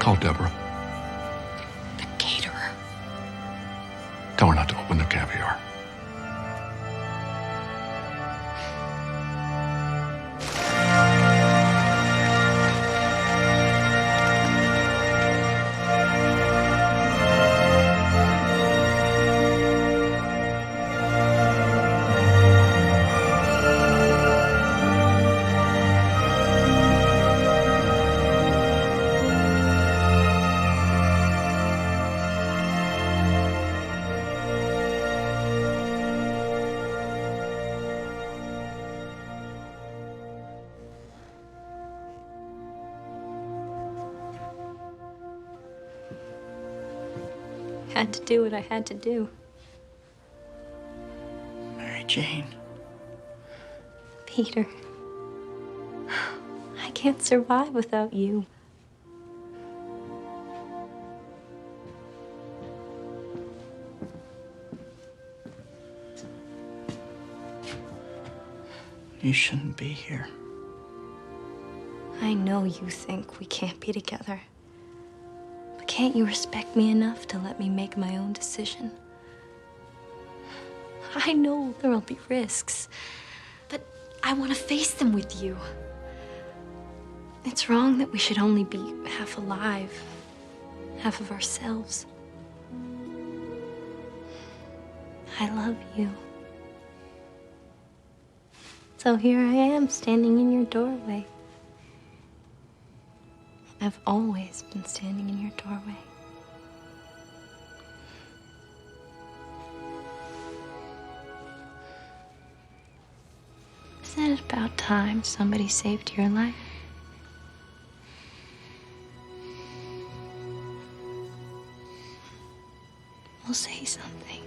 call Deborah. The caterer. Tell her not to open the caviar. Had to do what I had to do. Mary Jane. Peter. I can't survive without you. You shouldn't be here. I know you think we can't be together. Can't you respect me enough to let me make my own decision? I know there'll be risks, but I want to face them with you. It's wrong that we should only be half alive, half of ourselves. I love you. So here I am standing in your doorway. I've always been standing in your doorway. Isn't it about time somebody saved your life? We'll say something.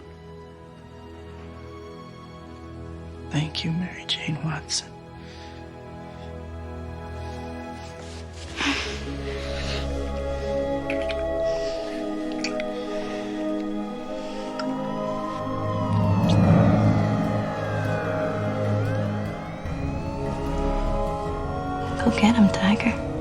Thank you, Mary Jane Watson. Go get him, Tiger.